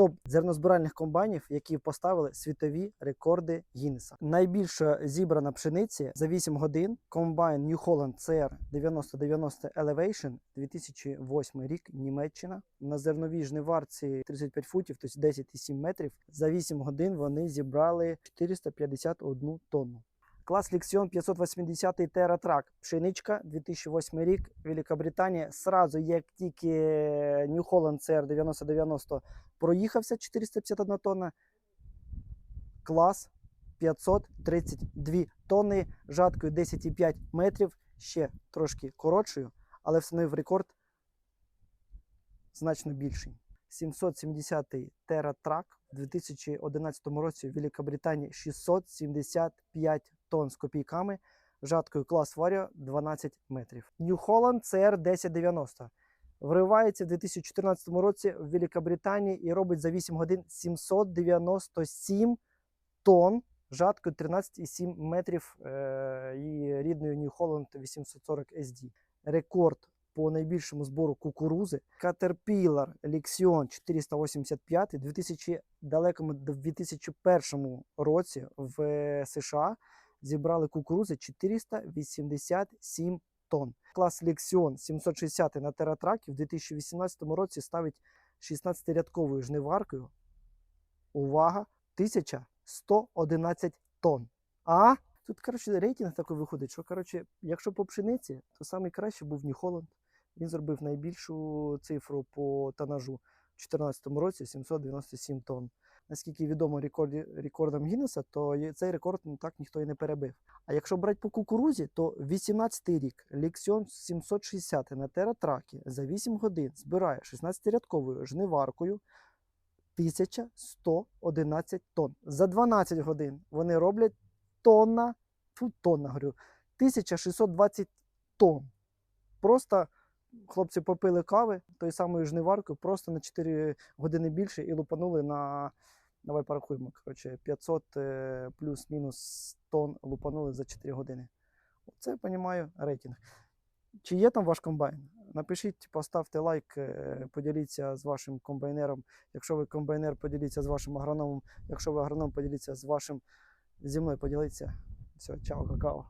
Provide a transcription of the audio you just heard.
топ зернозбиральних комбайнів, які поставили світові рекорди Гіннеса. Найбільша зібрана пшениці за 8 годин комбайн New Holland CR 9090 Elevation 2008 рік Німеччина. На зерновій жниварці 35 футів, тобто 10,7 метрів. За 8 годин вони зібрали 451 тонну. Клас Лексіон 580 TerraTrack. Пшеничка 2008 рік. Великобританія. Сразу, як тільки New Holland CR 9090 проїхався 451 тонна. Клас 532 тонни, жаткою 10,5 метрів, ще трошки коротшою, але встановив рекорд значно більший. 770-й TerraTrack в 2011 році в Великобританії 675 тонн з копійками, жаткою клас Vario 12 метрів. New Holland CR 1090 вривається в 2014 році в Великобританії і робить за 8 годин 797 тонн жаткою 13,7 метрів е, і рідною New Holland 840 SD. Рекорд по найбільшому збору кукурузи. Caterpillar Lexion 485 у 2000, далекому 2001 році в е, США зібрали кукурузи 487 тонн. Клас Lexion 760 на тератракі в 2018 році ставить 16-рядковою жниваркою. Увага! 1111 тонн. А тут, коротше, рейтинг такий виходить, що коротше, якщо по пшениці, то найкраще був Holland. Він зробив найбільшу цифру по тонажу у 2014 році 797 тонн. Наскільки відомо рекорді, рекордам Гіннеса, то цей рекорд ну, так ніхто і не перебив. А якщо брати по кукурузі, то 18-й рік Лексіон 760 на тератракі за 8 годин збирає 16-рядковою жниваркою 1111 тонн. За 12 годин вони роблять тонна, фу, тонна, говорю, 1620 тонн. Просто хлопці попили кави тою самою жниваркою, просто на 4 години більше і лупанули на. Давай порахуємо. Коротше, 500 е, плюс-мінус тонн лупанули за 4 години. Це я розумію рейтинг. Чи є там ваш комбайн? Напишіть, поставте лайк, е, поділіться з вашим комбайнером. Якщо ви комбайнер, поділіться з вашим агрономом. Якщо ви агроном, поділіться з вашим зі мною поділіться. Все, чао, какао.